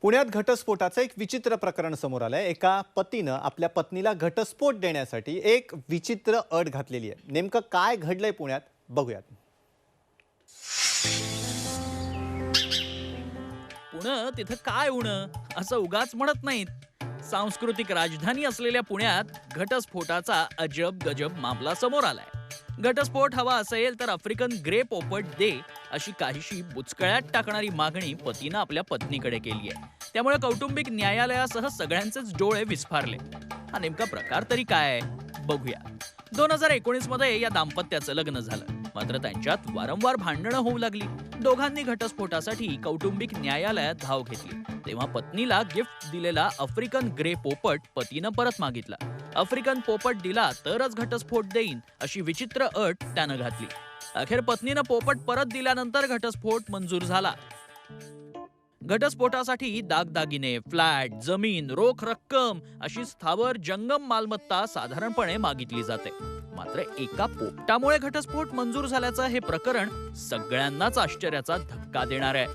पुण्यात घटस्फोटाचं एक विचित्र प्रकरण समोर आलंय. एका पतीनं आपल्या पत्नीला घटस्फोट देण्यासाठी एक विचित्र अट घातलेली आहे. नेमकं काय घडलंय पुण्यात? बघूयात. पुणं? तिथं काय उण? असं उगाच म्हणत नाहीत. सांस्कृतिक राजधानी असलेल्या पुण्यात घटस्फोटाचा अजब गजब मामला समोर आलाय. घटस्फोट हवा असेल तर आफ्रिकन ग्रे पोपट दे अशी काहीशी बुचकळ्यात टाकणारी मागणी पतीनं आपल्या पत्नीकडे केली आहे त्यामुळे कौटुंबिक न्यायालयासह सगळ्यांचेच डोळे विस्फारले. हा नेमका प्रकार तरी काय आहे? बघूया. दोन हजार एकोणीसमध्ये या दाम्पत्याचं लग्न झालं. मात्र त्यांच्यात वारंवार भांडणं होऊ लागली. दोघांनी घटस्फोटासाठी कौटुंबिक न्यायालयात धाव घेतली. तेव्हा पत्नीला गिफ्ट दिलेला आफ्रिकन ग्रे पोपट पतीनं परत मागितला. आफ्रिकन पोपट दिला तरच घटस्फोट देईन अशी विचित्र अट त्यानं घातली. अखेर पत्नीनं पोपट परत दिल्यानंतर घटस्फोट मंजूर झाला. घटस्फोटासाठी दागदागिने फ्लॅट जमीन रोख रक्कम अशी स्थावर जंगम मालमत्ता साधारणपणे मागितली जाते. मात्र एका पोपटामुळे घटस्फोट मंजूर झाल्याचं हे प्रकरण सगळ्यांनाच आश्चर्याचा धक्का देणार आहे.